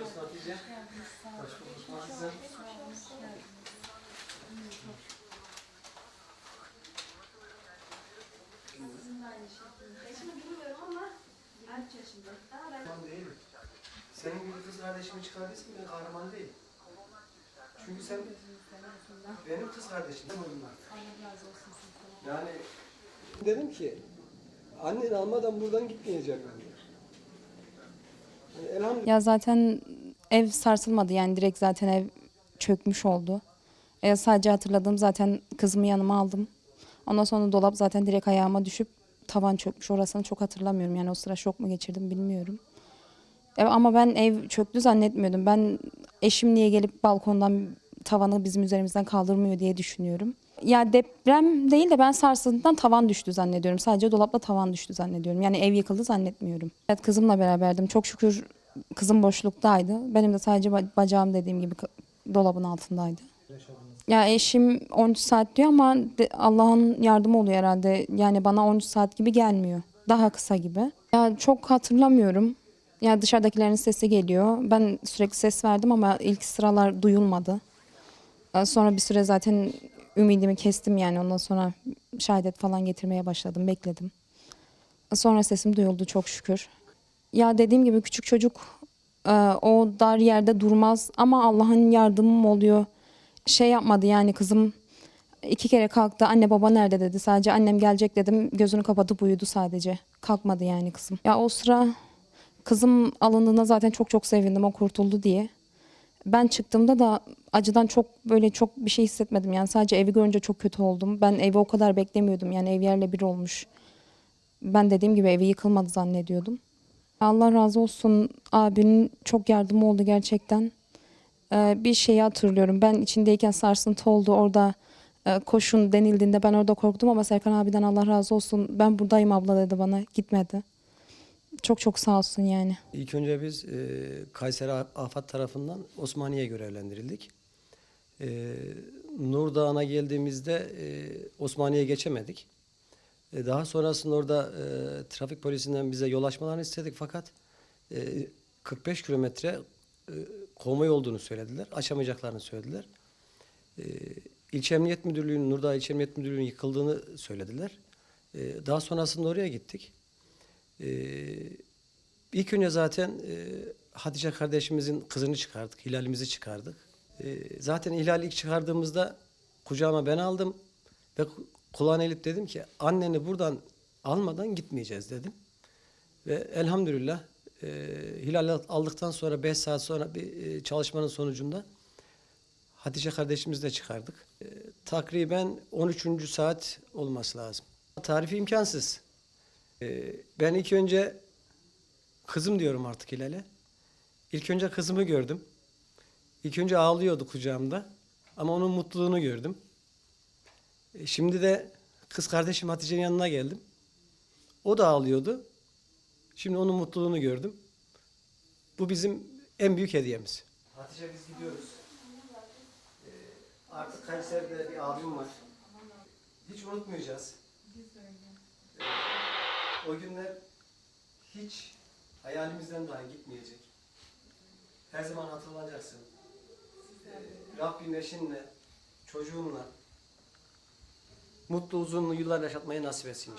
Hatice. Hoş bulduk. Nasılsın? Yaşını bilmiyorum ama kaç yaşında? Daha ben değil. Senin gibi kız kardeşimi çıkardıysan ben kahraman değil. Çünkü sen benim kız kardeşim mi bunlar? Yani dedim ki annen almadan buradan gitmeyeceğim ben. Ya zaten ev sarsılmadı yani direkt zaten ev çökmüş oldu. E, sadece hatırladığım zaten kızımı yanıma aldım. Ondan sonra dolap zaten direkt ayağıma düşüp tavan çökmüş. Orasını çok hatırlamıyorum yani o sıra şok mu geçirdim bilmiyorum. E, ama ben ev çöktü zannetmiyordum. Ben eşim niye gelip balkondan tavanı bizim üzerimizden kaldırmıyor diye düşünüyorum. Ya deprem değil de ben sarsıntıdan tavan düştü zannediyorum. Sadece dolapla tavan düştü zannediyorum. Yani ev yıkıldı zannetmiyorum. Evet kızımla beraberdim. Çok şükür kızım boşluktaydı. Benim de sadece ba- bacağım dediğim gibi dolabın altındaydı. Ya eşim 13 saat diyor ama Allah'ın yardımı oluyor herhalde. Yani bana 13 saat gibi gelmiyor. Daha kısa gibi. Ya çok hatırlamıyorum. Ya dışarıdakilerin sesi geliyor. Ben sürekli ses verdim ama ilk sıralar duyulmadı. Ee, Sonra bir süre zaten ümidimi kestim yani. Ondan sonra şehadet falan getirmeye başladım. Bekledim. Sonra sesim duyuldu çok şükür. Ya dediğim gibi küçük çocuk e, o dar yerde durmaz ama Allah'ın yardımım oluyor. Şey yapmadı yani kızım iki kere kalktı. Anne baba nerede dedi. Sadece annem gelecek dedim. Gözünü kapatıp uyudu sadece. Kalkmadı yani kızım. Ya o sıra kızım alındığında zaten çok çok sevindim o kurtuldu diye. Ben çıktığımda da acıdan çok böyle çok bir şey hissetmedim. Yani sadece evi görünce çok kötü oldum. Ben evi o kadar beklemiyordum. Yani ev yerle bir olmuş. Ben dediğim gibi evi yıkılmadı zannediyordum. Allah razı olsun abinin çok yardımı oldu gerçekten. Ee, bir şeyi hatırlıyorum. Ben içindeyken sarsıntı oldu. Orada e, koşun denildiğinde ben orada korktum ama Serkan abiden Allah razı olsun. Ben buradayım abla dedi bana. Gitmedi. Çok çok sağ olsun yani. İlk önce biz e, Kayseri Afat tarafından Osmaniye'ye görevlendirildik. E, Nur Dağı'na geldiğimizde e, Osmaniye'ye geçemedik. E, daha sonrasında orada e, trafik polisinden bize yol açmalarını istedik fakat e, 45 kilometre e, konvoy olduğunu söylediler. Açamayacaklarını söylediler. E, İlçe Emniyet Müdürlüğü'nün, Nurdağ İlçe Emniyet Müdürlüğü'nün yıkıldığını söylediler. E, daha sonrasında oraya gittik. Ee, ilk önce zaten e, Hatice kardeşimizin kızını çıkardık, Hilal'imizi çıkardık. Ee, zaten Hilal ilk çıkardığımızda kucağıma ben aldım ve ku- kulağına elip dedim ki anneni buradan almadan gitmeyeceğiz dedim. Ve elhamdülillah e, Hilal aldıktan sonra 5 saat sonra bir e, çalışmanın sonucunda Hatice kardeşimizi de çıkardık. E, takriben 13. saat olması lazım. Tarifi imkansız. Ee, Ben ilk önce kızım diyorum artık Hilal'e. İlk önce kızımı gördüm. İlk önce ağlıyordu kucağımda. Ama onun mutluluğunu gördüm. E, Şimdi de kız kardeşim Hatice'nin yanına geldim. O da ağlıyordu. Şimdi onun mutluluğunu gördüm. Bu bizim en büyük hediyemiz. Hatice biz gidiyoruz. Ee, artık Kayseri'de bir abim var. Hiç unutmayacağız. O günler hiç hayalimizden dahi gitmeyecek. Her zaman hatırlanacaksın. Ee, Rabbim eşinle, çocuğunla mutlu uzun yıllar yaşatmayı nasip etsin.